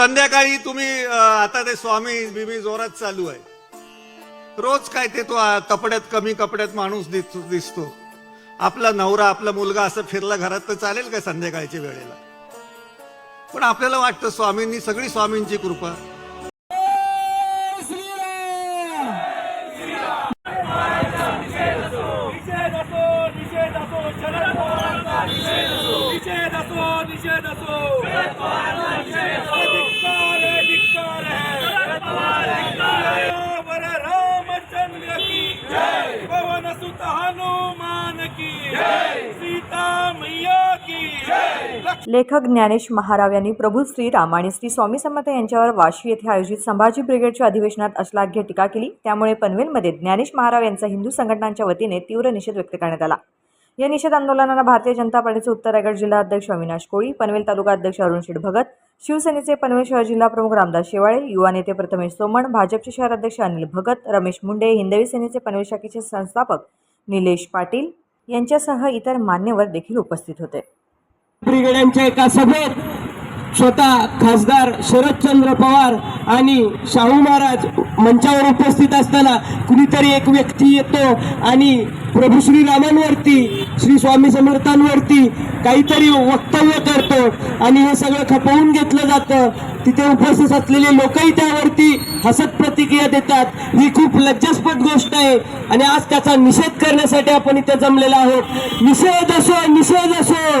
संध्याकाळी तुम्ही आता ते स्वामी बिमी जोरात चालू आहे रोज काय ते तो कपड्यात कमी कपड्यात माणूस दिस- दिसतो आपला नवरा आपला मुलगा असं फिरला घरात तर चालेल का संध्याकाळच्या वेळेला पण आपल्याला वाटतं स्वामींनी सगळी स्वामींची कृपा निषेध असो निषेध असो शरद पवारांचा निषेध असो निषेध असो निषेध असो शरद पवारांचा निषेध असो धिक्कार है धिक्कार है शरद पवार धिक्कार है वर रामचंद्र की जय पवन सुत हनुमान की जय सीता मैया की जय लेखक ज्ञानेश महाराव यांनी प्रभू श्रीराम आणि श्री स्वामी समर्थ यांच्यावर वाशी येथे आयोजित संभाजी ब्रिगेडच्या अधिवेशनात अश्लाघ्य टीका केली. त्यामुळे पनवेलमध्ये ज्ञानेश महाराव यांचा हिंदू संघटनांच्या वतीने तीव्र निषेध व्यक्त करण्यात आला. या निषेध आंदोलनाला भारतीय जनता पार्टीचे उत्तर रायगड जिल्हा अध्यक्ष अविनाश कोळी पनवेल तालुका अध्यक्ष अरुण शेठ भगत शिवसेनेचे पनवेल शहर जिल्हा प्रमुख रामदास शेवाळे युवा नेते प्रथमेश सोमण भाजपचे शहर अध्यक्ष अनिल भगत रमेश मुंडे हिंदवी सेनेचे पनवेल शाखेचे संस्थापक निलेश पाटील यांच्यासह इतर मान्यवर देखील उपस्थित होते. ब्रिगेडच्या एका सभेत स्वतः खासदार शरदचंद्र पवार आणि शाहू महाराज मंचावर उपस्थित असताना कुणीतरी एक व्यक्ती येतो आणि प्रभू श्रीरामांवरती श्री स्वामी समर्थांवरती काहीतरी वक्तव्य करतो आणि हे सगळं खपवून घेतलं जातं. तिथे उपस्थित असलेले लोकही त्यावरती हसत प्रतिक्रिया देतात. ही खूप लज्जास्पद गोष्ट आहे आणि आज त्याचा निषेध करण्यासाठी आपण इथे जमलेलो आहोत. निषेध असो निषेध असो.